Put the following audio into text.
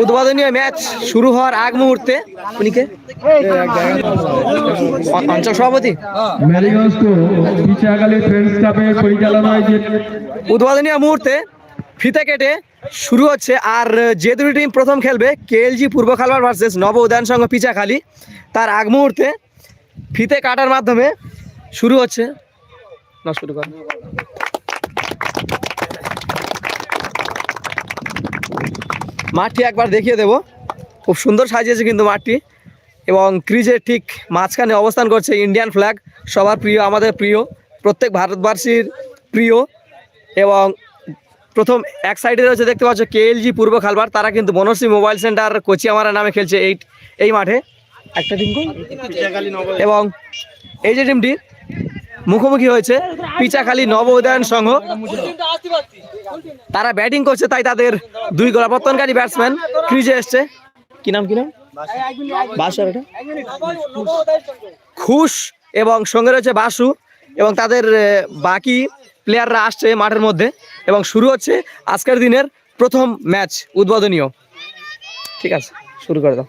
উদ্বোধনীয় match শুরু হওয়ার আগ মুহূর্তে উনি কে অঞ্চল সভাপতি উদ্বোধনীয় মুহূর্তে ফিতে কেটে শুরু হচ্ছে আর যে দুটি টিম প্রথম খেলবে কেএলজি পূর্ব খালবার ভার্সেস নব উদয়ন সংঘ পিচাখালি তার আগ মুহূর্তে ফিতে কাটার মাধ্যমে শুরু হচ্ছে না শুরু কর। মাঠটি একবার দেখিয়ে দেব। খুব সুন্দর সাজিয়েছে কিন্তু মাঠটি। এবং ক্রিজের ঠিক মাঝখানে অবস্থান করছে ইন্ডিয়ান ফ্ল্যাগ। সবার প্রিয় আমাদের প্রিয় প্রত্যেক ভারতবাসীর প্রিয়। এবং প্রথম এক সাইডে রয়েছে দেখতে পাচ্ছ কেএলজি পূর্ব খালবার। তারা কিন্তু বনশ্রী মোবাইল সেন্টার কোচিয়ামারা নামে খেলছে এই এই মাঠে। একটা টিম এবং এই যে টিমটি মুখোমুখি হয়েছে। পিচাখালী নব উদয়ন সংঘ। তারা ব্যাটিং করছে, তাই তাদের দুই গোলা। গোলাপত্তনকারী ব্যাটসম্যান ক্রিজে এসছে। কি নাম কি নাম? খুশ এবং সঙ্গে রয়েছে বাসু এবং তাদের বাকি প্লেয়াররা আসছে মাঠের মধ্যে এবং শুরু হচ্ছে আজকের দিনের প্রথম ম্যাচ উদ্বোধনীয়। ঠিক আছে, শুরু করে দাও।